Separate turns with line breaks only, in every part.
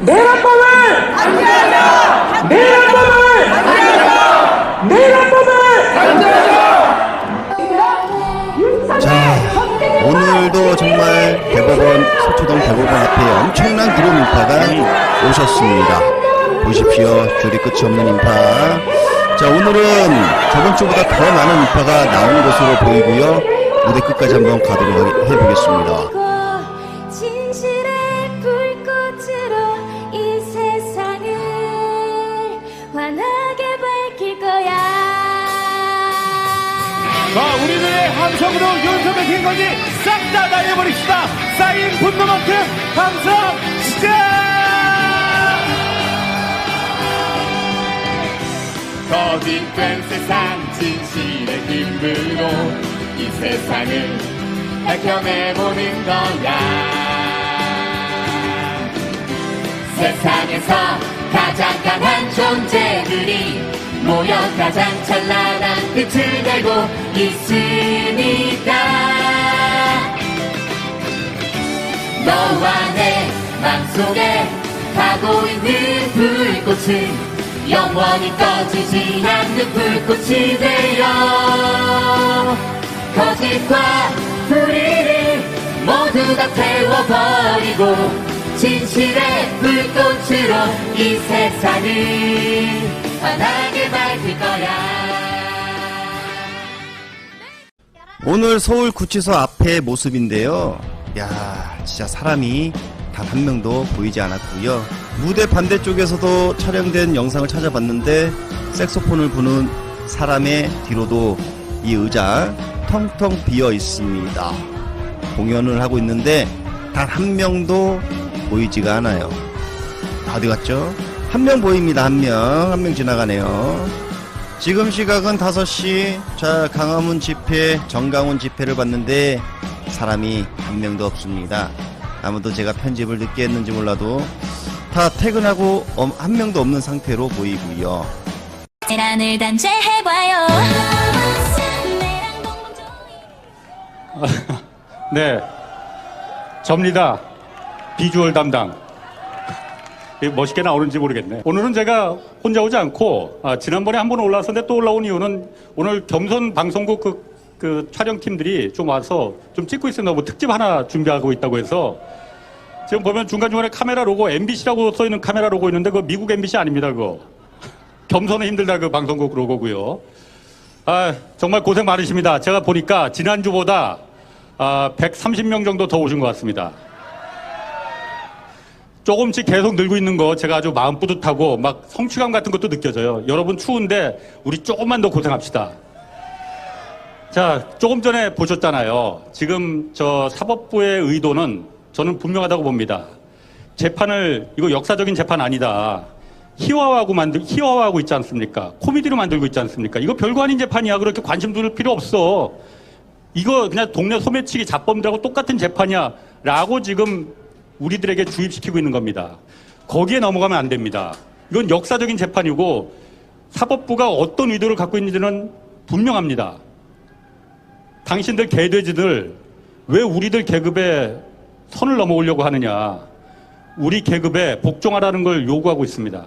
내란법을 내란법을 내란법을
자, 오늘도 정말 대법원, 서초동 대법원 앞에 엄청난 구름 인파가 오셨습니다. 보십시오. 줄이 끝이 없는 인파. 자, 오늘은 저번 주보다 더 많은 인파가 나온 것으로 보이고요. 무대 끝까지 한번 가도록 하- 해보겠습니다.
함성으로 윤석열 김건희 싹다 날려버립시다. 쌓인 분노만큼 함성 시작!
거짓된 세상 진실의 힘으로 이 세상을 밝혀내보는 거야 세상에서 가장 강한 존재들이 모여 가장 찬란한 빛을 내고 있으니까 너와 내 맘속에 가고 있는 불꽃은 영원히 꺼지지 않는 불꽃이 되어 거짓과 불의를 모두 다 태워버리고 진실의 불꽃으로 이 세상을 환하게 밝힐 거야
오늘 서울 구치소 앞의 모습인데요. 야, 진짜 사람이 단 한 명도 보이지 않았고요. 무대 반대쪽에서도 촬영된 영상을 찾아봤는데 색소폰을 부는 사람의 뒤로도 이 의자 텅텅 비어 있습니다. 공연을 하고 있는데 단 한 명도 보이지가 않아요. 다 어디 갔죠? 한 명 보입니다. 한 명. 한 명 지나가네요. 지금 시각은 5시. 자, 강화문 집회, 정강훈 집회를 봤는데 사람이 한 명도 없습니다. 아무도 제가 편집을 늦게 했는지 몰라도 다 퇴근하고 엄- 한 명도 없는 상태로 보이고요.
계란을 단죄해봐요.
네. 접니다. 비주얼 담당. 멋있게 나오는지 모르겠네. 오늘은 제가 혼자 오지 않고, 아, 지난번에 한 번 올라왔었는데 또 올라온 이유는 오늘 겸손 방송국 그, 그 촬영팀들이 좀 와서 좀 찍고 있습니다. 뭐 특집 하나 준비하고 있다고 해서 지금 보면 중간중간에 카메라 로고 MBC라고 써 있는 카메라 로고 있는데 그거 미국 MBC 아닙니다. 그거. 겸손은 힘들다 그 방송국 로고고요. 아, 정말 고생 많으십니다. 제가 보니까 지난주보다 아, 130명 정도 더 오신 것 같습니다. 조금씩 계속 늘고 있는 거 제가 아주 마음 뿌듯하고 막 성취감 같은 것도 느껴져요. 여러분 추운데 우리 조금만 더 고생합시다. 자, 조금 전에 보셨잖아요. 지금 저 사법부의 의도는 저는 분명하다고 봅니다. 재판을 이거 역사적인 재판 아니다. 희화화하고 만들 희화화하고 있지 않습니까? 코미디로 만들고 있지 않습니까? 이거 별거 아닌 재판이야. 그렇게 관심 둘 필요 없어. 이거 그냥 동네 소매치기 자범들하고 똑같은 재판이야. 라고 지금 우리들에게 주입시키고 있는 겁니다. 거기에 넘어가면 안 됩니다. 이건 역사적인 재판이고 사법부가 어떤 의도를 갖고 있는지는 분명합니다. 당신들 개돼지들 왜 우리들 계급에 선을 넘어오려고 하느냐. 우리 계급에 복종하라는 걸 요구하고 있습니다.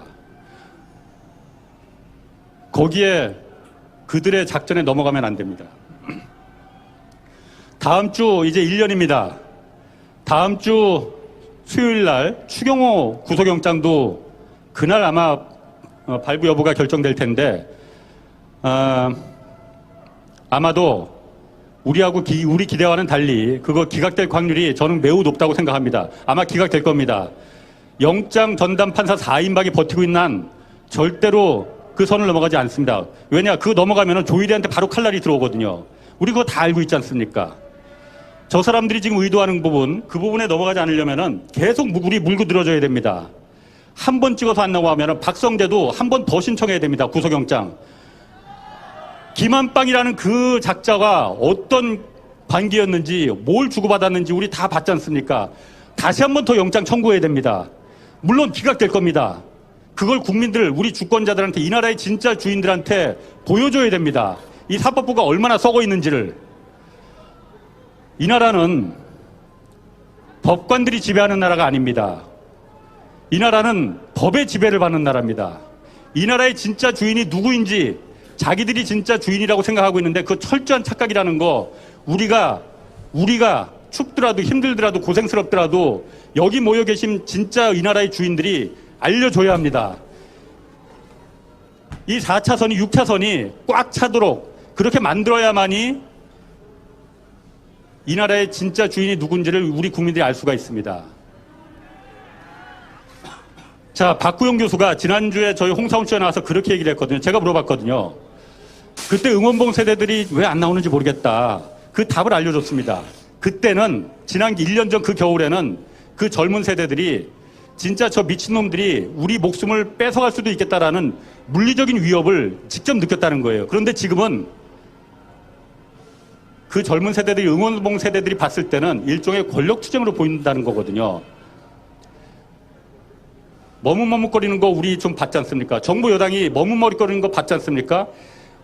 거기에 그들의 작전에 넘어가면 안 됩니다. 다음 주 이제 1년입니다. 다음 주 수요일 날 추경호 구속영장도 그날 아마 어, 발부 여부가 결정될 텐데 아, 아마도 우리하고 기- 우리 기대와는 달리 그거 기각될 확률이 저는 매우 높다고 생각합니다. 아마 기각될 겁니다. 영장 전담 판사 4인방이 버티고 있는 한 절대로 그 선을 넘어가지 않습니다. 왜냐? 그거 넘어가면 조희대한테 바로 칼날이 들어오거든요. 우리 그거 다 알고 있지 않습니까? 저 사람들이 지금 의도하는 부분, 그 부분에 넘어가지 않으려면은 계속 무- 우리 물고 들어줘야 됩니다. 한 번 찍어서 안 나오면은 박성대도 한 번 더 신청해야 됩니다. 구속영장. 김한빵이라는 그 작자가 어떤 관계였는지 뭘 주고받았는지 우리 다 봤지 않습니까? 다시 한 번 더 영장 청구해야 됩니다. 물론 기각될 겁니다. 그걸 국민들, 우리 주권자들한테 이 나라의 진짜 주인들한테 보여줘야 됩니다. 이 사법부가 얼마나 썩어 있는지를. 이 나라는 법관들이 지배하는 나라가 아닙니다. 이 나라는 법의 지배를 받는 나라입니다. 이 나라의 진짜 주인이 누구인지 자기들이 진짜 주인이라고 생각하고 있는데 그 철저한 착각이라는 거 우리가 우리가 춥더라도 힘들더라도 고생스럽더라도 여기 모여 계신 진짜 이 나라의 주인들이 알려줘야 합니다. 이 4차선이 6차선이 꽉 차도록 그렇게 만들어야만이 이 나라의 진짜 주인이 누군지를 우리 국민들이 알 수가 있습니다. 자, 박구영 교수가 지난주에 저희 홍사훈 씨가 나와서 그렇게 얘기를 했거든요. 제가 물어봤거든요. 그때 응원봉 세대들이 왜 안 나오는지 모르겠다. 그 답을 알려줬습니다. 그때는 지난 1년 전 그 겨울에는 그 젊은 세대들이 진짜 저 미친놈들이 우리 목숨을 뺏어갈 수도 있겠다라는 물리적인 위협을 직접 느꼈다는 거예요. 그런데 지금은 그 젊은 세대들이 응원봉 세대들이 봤을 때는 일종의 권력 투쟁으로 보인다는 거거든요. 머뭇머뭇거리는 거 우리 좀 봤지 않습니까? 정부 여당이 머뭇머뭇거리는 거 봤지 않습니까?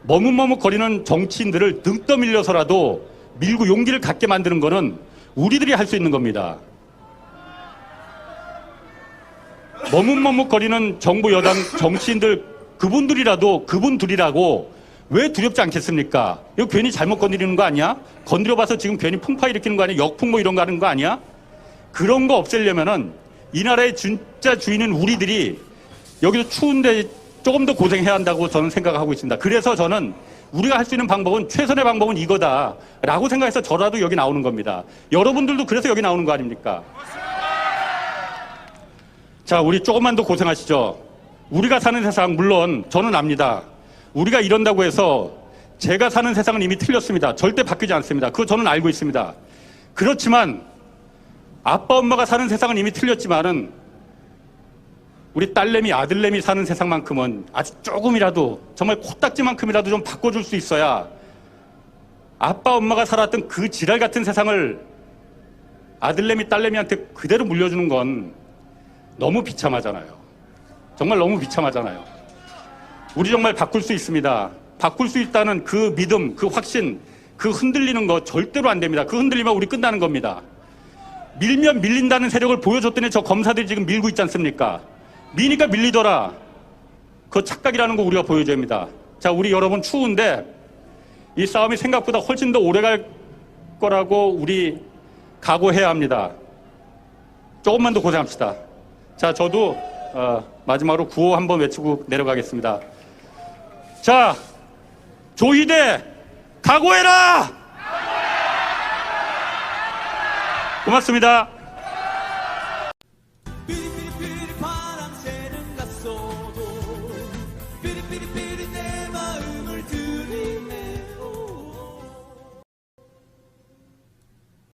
머뭇머뭇거리는 정치인들을 등 떠밀려서라도 밀고 용기를 갖게 만드는 거는 우리들이 할 수 있는 겁니다. 머뭇머뭇거리는 정부 여당 정치인들 그분들이라도 그분들이라고 왜 두렵지 않겠습니까? 이거 괜히 잘못 건드리는 거 아니야? 건드려봐서 지금 괜히 풍파 일으키는 거 아니야? 역풍 뭐 이런 거 하는 거 아니야? 그런 거 없애려면은 이 나라의 진짜 주인은 우리들이 여기서 추운데 조금 더 고생해야 한다고 저는 생각하고 있습니다. 그래서 저는 우리가 할 수 있는 방법은 최선의 방법은 이거다라고 생각해서 저라도 여기 나오는 겁니다. 여러분들도 그래서 여기 나오는 거 아닙니까? 자, 우리 조금만 더 고생하시죠. 우리가 사는 세상, 물론 저는 압니다. 우리가 이런다고 해서 제가 사는 세상은 이미 틀렸습니다. 절대 바뀌지 않습니다. 그거 저는 알고 있습니다. 그렇지만 아빠, 엄마가 사는 세상은 이미 틀렸지만은 우리 딸내미, 아들내미 사는 세상만큼은 아주 조금이라도 정말 코딱지만큼이라도 좀 바꿔줄 수 있어야 아빠, 엄마가 살았던 그 지랄 같은 세상을 아들내미, 딸내미한테 그대로 물려주는 건 너무 비참하잖아요. 정말 너무 비참하잖아요. 우리 정말 바꿀 수 있습니다. 바꿀 수 있다는 그 믿음, 그 확신, 그 흔들리는 거 절대로 안 됩니다. 그 흔들리면 우리 끝나는 겁니다. 밀면 밀린다는 세력을 보여줬더니 저 검사들이 지금 밀고 있지 않습니까? 미니까 밀리더라. 그 착각이라는 거 우리가 보여줘야 합니다. 자, 우리 여러분 추운데 이 싸움이 생각보다 훨씬 더 오래 갈 거라고 우리 각오해야 합니다. 조금만 더 고생합시다. 자, 저도 어, 마지막으로 구호 한번 외치고 내려가겠습니다. 자, 조희대 각오해라! 고맙습니다.